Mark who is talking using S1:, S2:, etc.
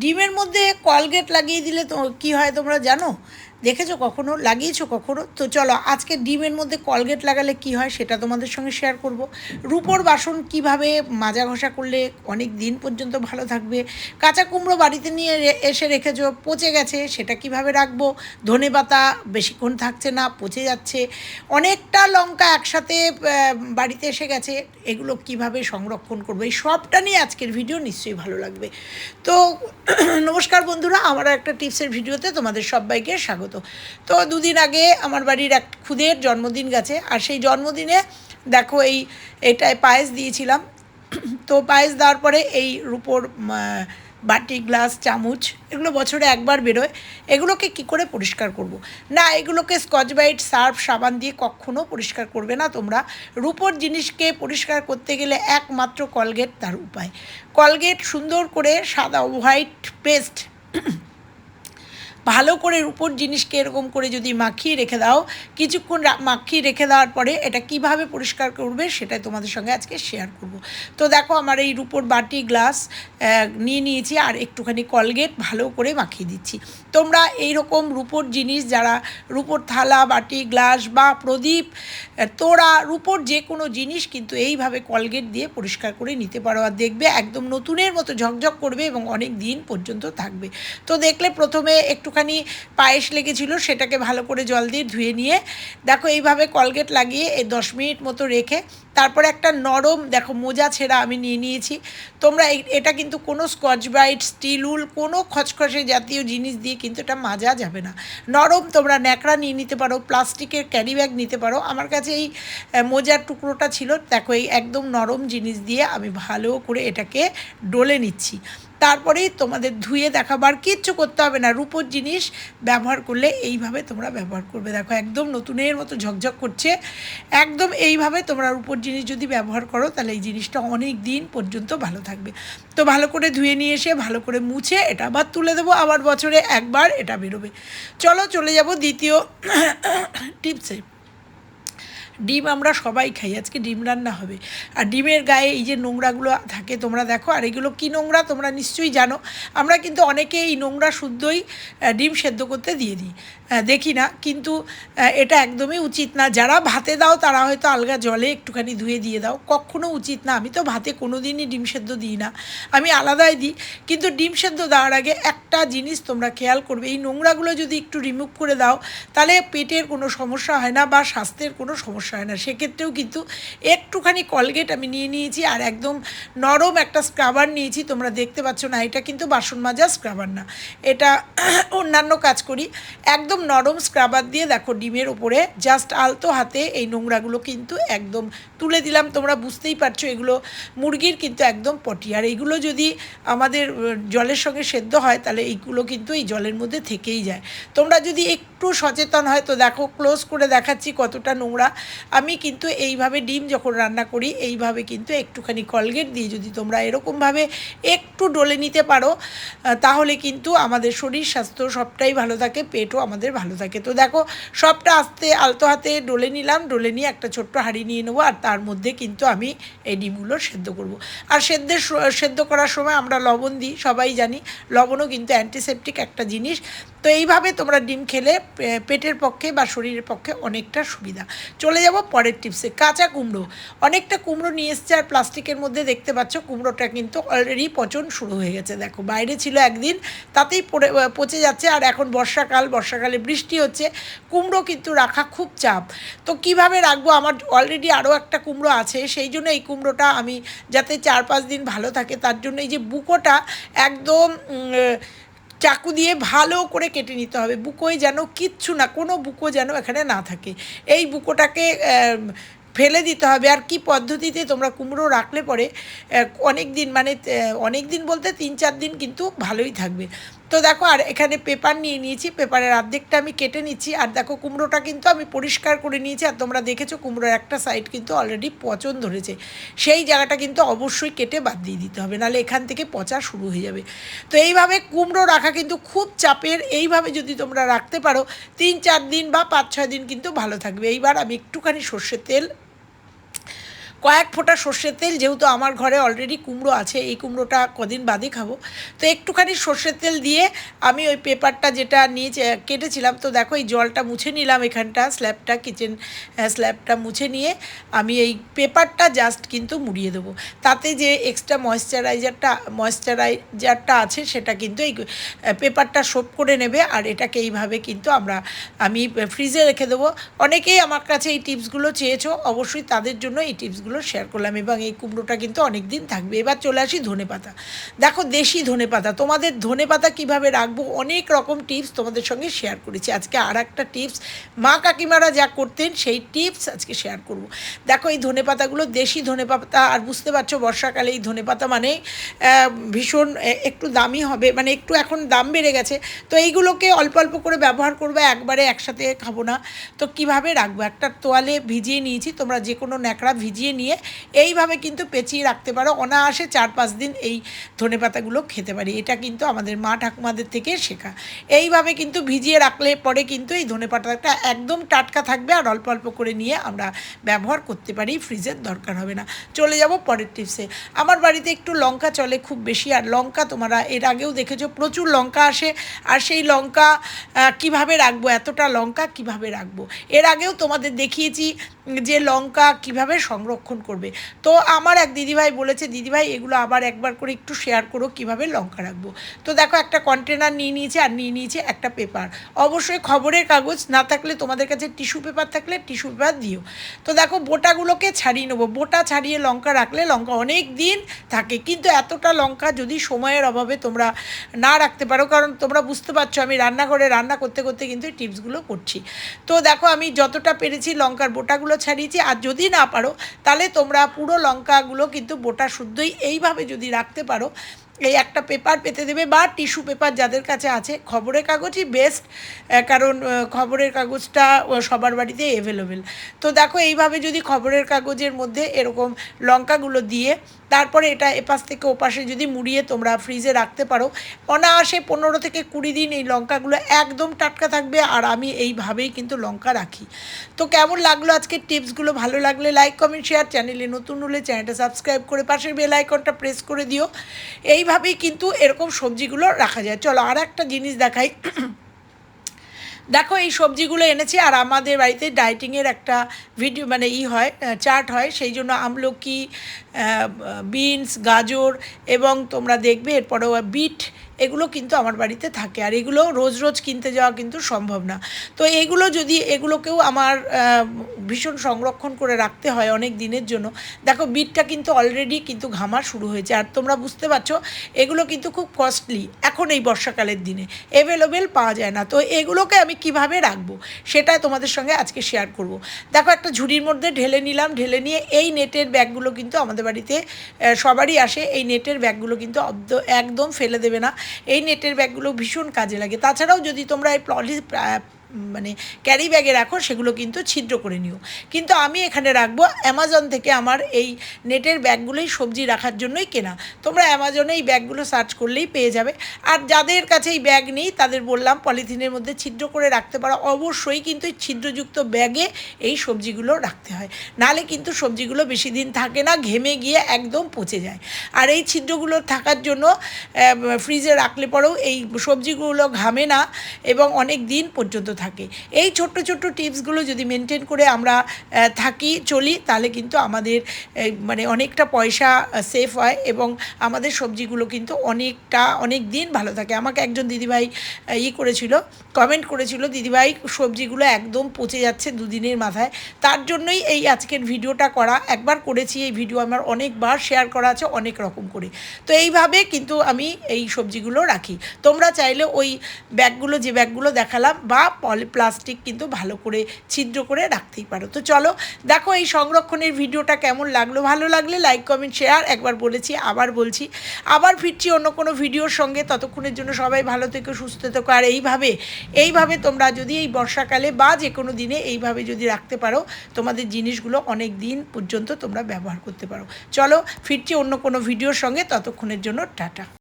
S1: ডিমের মধ্যে কলগেট লাগিয়ে দিলে তো কী হয় তোমরা জানো? দেখেছ কখনো? লাগিয়েছো কখনো? তো চলো, আজকে ডিমের মধ্যে কলগেট লাগালে কি হয় সেটা তোমাদের সঙ্গে শেয়ার করব। রূপোর বাসন কীভাবে মাজা ঘষা করলে অনেক দিন পর্যন্ত ভালো থাকবে? কাঁচা কুমড়ো বাড়িতে নিয়ে এসে রেখেছো, পচে গেছে, সেটা কীভাবে রাখব? ধনে পাতা বেশিক্ষণ থাকছে না, পচে যাচ্ছে। অনেকটা লঙ্কা একসাথে বাড়িতে এসে গেছে, এগুলো কীভাবে সংরক্ষণ করব? এই সবটা নিয়ে আজকের ভিডিও নিশ্চয়ই ভালো লাগবে। তো নমস্কার বন্ধুরা আমার একটা টিপসের ভিডিওতে তোমাদের সবাইকে স্বাগত। তো দুদিন আগে আমার বাড়ির এক খুদের জন্মদিন গেছে, আর সেই জন্মদিনে দেখো এই, এটায় পায়েস দিয়েছিলাম। তো পায়েস দেওয়ার পরে এই রূপোর বাটি, গ্লাস, চামচ, এগুলো বছরে একবার বেরোয়। এগুলোকে কি করে পরিষ্কার করব। না, এগুলোকে স্কচ ব্রাইট সার্ফ, সাবান দিয়ে কখনো পরিষ্কার করবে না তোমরা। রূপোর জিনিসকে পরিষ্কার করতে গেলে একমাত্র কলগেট তার উপায়। কলগেট সুন্দর করে সাদা হোয়াইট পেস্ট ভালো করে রূপোর জিনিসকে এরকম করে যদি মাখিয়ে রেখে দাও, কিছুক্ষণ মাখিয়ে রেখে দেওয়ার পরে এটা কীভাবে পরিষ্কার করবে সেটাই তোমাদের সঙ্গে আজকে শেয়ার করব। তো দেখো আমার এই রূপোর বাটি গ্লাস নিয়ে নিয়েছি আর একটুখানি কলগেট ভালো করে মাখিয়ে দিচ্ছি। তোমরা এই রকম রূপোর জিনিস যারা রূপোর থালা, বাটি গ্লাস বা প্রদীপ তোড়া রূপোর যে কোনো জিনিস কিন্তু এইভাবে কলগেট দিয়ে পরিষ্কার করে নিতে পারো আর দেখবে একদম নতুনের মতো ঝকঝক করবে এবং অনেক দিন পর্যন্ত থাকবে। তো দেখলে প্রথমে একটুখানি পায়েস লেগেছিল সেটাকে ভালো করে জল দিয়ে ধুয়ে নিয়ে, দেখো এইভাবে কলগেট লাগিয়ে এই দশ মিনিট মতো রেখে, তারপরে একটা নরম, দেখো মোজা ছেঁড়া আমি নিয়ে নিয়েছি। তোমরা এটা কিন্তু কোনো স্কচ ব্রাইট, স্টিল, উল, কোনো খচখসে জাতীয় জিনিস দিয়ে কিন্তু এটা মাজা যাবে না। নরম তোমরা ন্যাকড়া নিয়ে নিতে পারো, প্লাস্টিকের ক্যারি ব্যাগ নিতে পারো। আমার কাছে এই মোজার টুকরোটা ছিল, দেখো এই একদম নরম জিনিস দিয়ে আমি ভালো করে এটাকে ডলে নিচ্ছি। তারপরেই তোমাদের ধুয়ে দেখাবার কিচ্ছু করতে হবে না। রূপোর জিনিস ব্যবহার করলে এইভাবে তোমরা ব্যবহার করবে। দেখো, একদম নতুনের মতো ঝকঝক করছে। একদম এইভাবে তোমরা রূপোর জিনিস যদি ব্যবহার করো, তাহলে এই জিনিসটা অনেক দিন পর্যন্ত ভালো থাকবে। তো ভালো করে ধুয়ে নিয়ে এসে, ভালো করে মুছে, এটা আবার তুলে দেবো আবার বছরে একবার, এটা বেরোবে। চলো চলে যাব দ্বিতীয় টিপসে। ডিম আমরা সবাই খাই, আজকে ডিম রান্না হবে। আর ডিমের গায়ে এই যে নোংরাগুলো থাকে, তোমরা দেখো, আর এগুলো কী নোংরা তোমরা নিশ্চয়ই জানো। আমরা কিন্তু অনেকে এই নোংরা শুদ্ধই ডিম সেদ্ধ করতে দিয়ে দিই। দেখি না, কিন্তু এটা একদমই উচিত না। যারা ভাতে দাও, তারা হয়তো আলগা জলে একটুখানি ধুয়ে দিয়ে দাও। কখনো উচিত না, আমি তো ভাতে কোনো দিনই ডিম সেদ্ধ দিই না। আমি আলাদাই দিই, কিন্তু ডিম সেদ্ধ দেওয়ার আগে একটা জিনিস তোমরা খেয়াল করবে, এই নোংরাগুলো যদি একটু রিমুভ করে দাও, তাহলে পেটের কোনো সমস্যা হয় না বা স্বাস্থ্যের কোনো সমস্যা হয় না। সেক্ষেত্রেও কিন্তু একটুখানি কলগেট আমি নিয়ে নিয়েছি আর একদম নরম একটা স্ক্রাবার নিয়েছি, তোমরা দেখতে পাচ্ছ না, এটা কিন্তু বাসন মাজা স্ক্রাবার না। এটা অন্যান্য কাজ করি। একদম নরম স্ক্রাবার দিয়ে দেখো ডিমের ওপরে জাস্ট আলতো হাতে এই নোংরাগুলো কিন্তু একদম তুলে দিলাম। তোমরা বুঝতেই পারছ এগুলো মুরগির কিন্তু একদম পটি। আর এইগুলো যদি আমাদের জলের সঙ্গে সেদ্ধ হয়, তাহলে এইগুলো কিন্তু এই জলের মধ্যে থেকেই যায়। তোমরা যদি একটু সচেতন হয়, তো দেখো ক্লোজ করে দেখাচ্ছি কতটা নোংরা। আমি কিন্তু এইভাবে ডিম যখন রান্না করি, এইভাবে কিন্তু একটুখানি কলগেট দিয়ে যদি তোমরা এরকমভাবে একটু ডলে নিতে পারো তাহলে কিন্তু আমাদের শরীর স্বাস্থ্য সবটাই ভালো থাকে, পেটও আমাদের ভালো থাকে। তো দেখো, সবটা আস্তে আলতো হাতে ডলে নিলাম, ডলে নিয়ে একটা ছোট্ট হাঁড়ি নিয়ে নেব, আর তার মধ্যে কিন্তু আমি এই ডিমগুলো সেদ্ধ করব। আর সেদ্ধের সেদ্ধ করার সময় আমরা লবণ দিই, সবাই জানি, লবণও কিন্তু অ্যান্টিসেপটিক একটা জিনিস। তো এইভাবে তোমরা ডিম খেলে পেটের পক্ষে বা শরীরের পক্ষে অনেকটা সুবিধা। চলে যাব, পরের টিপসে। কাঁচা কুমড়ো। অনেকটা কুমড়ো নিয়ে এসছে আর প্লাস্টিকের মধ্যে দেখতে পাচ্ছ, কুমড়োটা কিন্তু অলরেডি পচন শুরু হয়ে গেছে। দেখো, বাইরে ছিল একদিন, তাতেই পড়ে পচে যাচ্ছে আর এখন বর্ষাকাল, বর্ষাকালে বৃষ্টি হচ্ছে। কুমড়ো কিন্তু রাখা খুব চাপ। তো কীভাবে রাখব? আমার অলরেডি আরও একটা কুমড়ো আছে, সেই জন্য এই কুমড়োটা আমি যাতে চার পাঁচ দিন ভালো থাকে, তার জন্য এই যে বুকোটা একদম চাকু দিয়ে ভালো করে কেটে নিতে হবে। বুকোয় যেন কিচ্ছু না, কোনো বুকো যেন এখানে না থাকে। এই বুকোটাকে ফেলে দিতে হবে। আর কি পদ্ধতিতে তোমরা কুমড়ো রাখলে পরে অনেক দিন মানে অনেক দিন বলতে তিন চার দিন কিন্তু ভালোই থাকবে। তো দেখো, আর এখানে পেপার নিয়ে নিয়েছি পেপারের অর্ধেকটা আমি কেটে নিচ্ছি। আর দেখো, কুমড়োটা কিন্তু আমি পরিষ্কার করে নিয়েছি, আর তোমরা দেখেছ কুমড়োর একটা সাইড কিন্তু অলরেডি পচন ধরেছে। সেই জায়গাটা কিন্তু অবশ্যই কেটে বাদ দিয়ে দিতে হবে, নাহলে এখান থেকে পচা শুরু হয়ে যাবে। তো এইভাবে কুমড়ো রাখা কিন্তু খুব চাপের, এইভাবে যদি তোমরা রাখতে পারো, তিন চার দিন বা পাঁচ ছয় দিন কিন্তু ভালো থাকবে। এইবার আমি একটুখানি সর্ষের তেল কয়েক ফোঁটা সর্ষের তেল, যেহেতু আমার ঘরে অলরেডি কুমড়ো আছে, এই কুমড়োটা কদিন বাদে খাব। তো একটুখানি সর্ষের তেল দিয়ে আমি ওই পেপারটা যেটা নিয়ে কেটেছিলাম, তো দেখো এই জলটা মুছে নিলাম এখানটা স্ল্যাবটা কিচেন স্ল্যাবটা মুছে নিয়ে আমি এই পেপারটা জাস্ট কিন্তু মুড়িয়ে দেবো। তাতে যে এক্সট্রা ময়েশ্চারাইজারটা ময়েশ্চারাইজারটা আছে, সেটা কিন্তু এই পেপারটা সোপ করে নেবে, আর এটাকে এইভাবে কিন্তু আমরা, আমি ফ্রিজে রেখে দেবো। অনেকেই আমার কাছে এই টিপসগুলো চেয়েছো, অবশ্যই তাদের জন্য এই টিপসগুলো শেয়ার করলাম এবং এই কুমড়োটা কিন্তু অনেক দিন থাকবে। এবার চলে আসি ধনে পাতা। দেখো দেশি ধনে পাতা, তোমাদের ধনে পাতা কীভাবে রাখব? অনেক রকম টিপস তোমাদের সঙ্গে শেয়ার করেছি। আজকে আর একটা টিপস মা কাকিমারা যা করতেন সেই টিপস আজকে শেয়ার করব। দেখো এই ধনে পাতাগুলো দেশি ধনে পাতা, আর বুঝতে পারছ বর্ষাকালে এই ধনে পাতা মানে ভীষণ একটু দামি হবে মানে একটু এখন দাম বেড়ে গেছে। তো এইগুলোকে অল্প অল্প করে ব্যবহার করবে, একবারে একসাথে খাব না। তো কীভাবে রাখব? একটা তোয়ালে ভিজিয়ে নিয়েছি, তোমরা যে কোনো ন্যাকড়া ভিজিয়ে নিয়ে এইভাবে কিন্তু পেঁচিয়ে রাখতে পারো। অনায়াসে চার পাঁচ দিন এই ধনে পাতাগুলো খেতে পারি। এটা কিন্তু আমাদের মা ঠাকুমাদের থেকে শেখা। এইভাবে কিন্তু ভিজিয়ে রাখলে পরে কিন্তু এই ধনে পাতাটা একদম টাটকা থাকবে আর অল্প অল্প করে নিয়ে আমরা ব্যবহার করতে পারি। ফ্রিজের দরকার হবে না। চলে যাব পরের টিপসে আমার বাড়িতে একটু লঙ্কা চলে খুব বেশি আর লঙ্কা তোমরা এর আগেও দেখেছ, প্রচুর লঙ্কা আসে। আর সেই লঙ্কা কীভাবে রাখব, এতটা লঙ্কা কীভাবে রাখব? এর আগেও তোমাদের দেখিয়েছি যে লঙ্কা কীভাবে সংরক্ষণ করবে। তো আমার এক দিদিভাই বলেছে, দিদিভাই, এগুলো আবার একবার করে একটু শেয়ার করো কীভাবে লঙ্কা রাখব। তো দেখো একটা কন্টেনার নিয়ে নিয়েছে আর নিয়ে নিয়েছে একটা পেপার অবশ্যই খবরের কাগজ, না থাকলে তোমাদের কাছে টিস্যু পেপার থাকলে টিস্যু পেপার দিও। তো দেখো বোটাগুলোকে ছাড়িয়ে নেব। বোটা ছাড়িয়ে লঙ্কা রাখলে লঙ্কা অনেক দিন থাকে। কিন্তু এতটা লঙ্কা যদি সময়ের অভাবে তোমরা না রাখতে পারো, কারণ তোমরা বুঝতে পারছ আমি রান্নাঘরে রান্না করতে করতে কিন্তু এই টিপসগুলো করছি। তো দেখো আমি যতটা পেরেছি লঙ্কার বোটাগুলো ছাড়িয়েছি। আর যদি না পারো, তাহলে তোমরা পুরো লঙ্কাগুলো কিন্তু বোটা শুদ্ধই এইভাবে যদি রাখতে পারো, এই একটা পেপার পেতে দেবে বা টিস্যু পেপার যাদের কাছে আছে, খবরের কাগজই বেস্ট কারণ খবরের কাগজটা সবার বাড়িতে অ্যাভেলেবেল তো দেখো, এইভাবে যদি খবরের কাগজের মধ্যে এরকম লঙ্কাগুলো দিয়ে তারপরে এটা এপাশ থেকে ওপাশে যদি মুড়িয়ে তোমরা ফ্রিজে রাখতে পারো, অনায়াসে পনেরো থেকে কুড়ি দিন এই লঙ্কাগুলো একদম টাটকা থাকবে আর আমি এইভাবেই কিন্তু লঙ্কা রাখি। তো কেমন লাগল আজকের টিপসগুলো? ভালো লাগলে লাইক কমেন্ট শেয়ার চ্যানেলে নতুন হলে চ্যানেলটা সাবস্ক্রাইব করে পাশের বেল আইকনটা প্রেস করে দিও। এইভাবেই কিন্তু এরকম সবজিগুলো রাখা যায়। চলো আর একটা জিনিস দেখাই। দেখো, এই সবজিগুলো এনেছি আর আমাদের বাড়িতে ডায়েটিংয়ের একটা ভিডিও মানে ই হয় চার্ট হয়, সেই জন্য আমলকি বিনস গাজর এবং তোমরা দেখবে, এরপরেও বিট এগুলো কিন্তু আমার বাড়িতে থাকে। আর এগুলো রোজ রোজ কিনতে যাওয়া কিন্তু সম্ভব না। তো এগুলো যদি, এগুলোকেও আমার ভীষণ সংরক্ষণ করে রাখতে হয় অনেক দিনের জন্য। দেখো, বিটটা কিন্তু অলরেডি কিন্তু ঘামা শুরু হয়েছে। আর তোমরা বুঝতে পারছ, এগুলো কিন্তু খুব কস্টলি এখন এই বর্ষাকালের দিনে। অ্যাভেলেবেল পাওয়া যায় না। তো এগুলোকে আমি কীভাবে রাখব, সেটা তোমাদের সঙ্গে আজকে শেয়ার করব। দেখো, একটা ঝুড়ির মধ্যে ঢেলে নিলাম। ঢেলে নিয়ে এই নেটের ব্যাগগুলো কিন্তু আমাদের বাড়িতে সবারই আসে। এই নেটের ব্যাগগুলো কিন্তু একদম ফেলে দেবে না। এই নেটের ব্যাগগুলো ভীষণ কাজে লাগে। তাছাড়াও যদি তোমরা এই পলি মানে ক্যারি ব্যাগে রাখো, সেগুলো কিন্তু ছিদ্র করে নিও। কিন্তু আমি এখানে রাখব অ্যামাজন থেকে আমার এই নেটের ব্যাগগুলোই সবজি রাখার জন্যই কেনা। তোমরা অ্যামাজনে এই ব্যাগগুলো সার্চ করলেই পেয়ে যাবে। আর যাদের কাছে এই ব্যাগ নেই, তাদের বললাম পলিথিনের মধ্যে ছিদ্র করে রাখতে পারো। অবশ্যই কিন্তু ছিদ্রযুক্ত ব্যাগে এই সবজিগুলো রাখতে হয়। নালে কিন্তু সবজিগুলো বেশি দিন থাকে না, ঘেমে গিয়ে একদম পচে যায়। আর এই ছিদ্রগুলো থাকার জন্য ফ্রিজে রাখলে পরেও এই সবজিগুলো ঘামে না, এবং অনেক দিন পর্যন্ত থাকে। এই ছোট্ট ছোট্ট টিপসগুলো যদি মেনটেন করে আমরা থাকি, চলি, তাহলে কিন্তু আমাদের মানে অনেকটা পয়সা সেফ হয় এবং আমাদের সবজিগুলো কিন্তু অনেকটা, অনেক দিন ভালো থাকে। আমাকে একজন দিদিভাই ই করেছিল কমেন্ট করেছিল, দিদিভাই, সবজিগুলো একদম পচে যাচ্ছে দুদিনের মাথায়। তার জন্যই এই আজকের ভিডিওটা করা। একবার করেছি এই ভিডিও, আমার অনেকবার শেয়ার করা আছে, অনেক রকম করে। তো এইভাবে কিন্তু আমি এই সবজিগুলো রাখি। তোমরা চাইলে ওই ব্যাগগুলো, যে ব্যাগগুলো দেখালাম, বা পলি, প্লাস্টিক কিন্তু ভালো করে ছিদ্র করে রাখতেই পারো। তো চলো, দেখো এই সংরক্ষণের ভিডিওটা কেমন লাগল। ভালো লাগলে লাইক কমেন্ট শেয়ার একবার বলেছি, আবার বলছি। আবার ফিরছি অন্য কোনো ভিডিওর সঙ্গে। ততক্ষণের জন্য সবাই ভালো থেকো, সুস্থ থেকো। আর এইভাবে এইভাবে তোমরা যদি এই বর্ষাকালে বা যে কোনো দিনে এইভাবে যদি রাখতে পারো, তোমাদের জিনিসগুলো অনেক দিন পর্যন্ত তোমরা ব্যবহার করতে পারো। চলো ফিরছি অন্য কোনো ভিডিওর সঙ্গে, ততক্ষণের জন্য টাটা।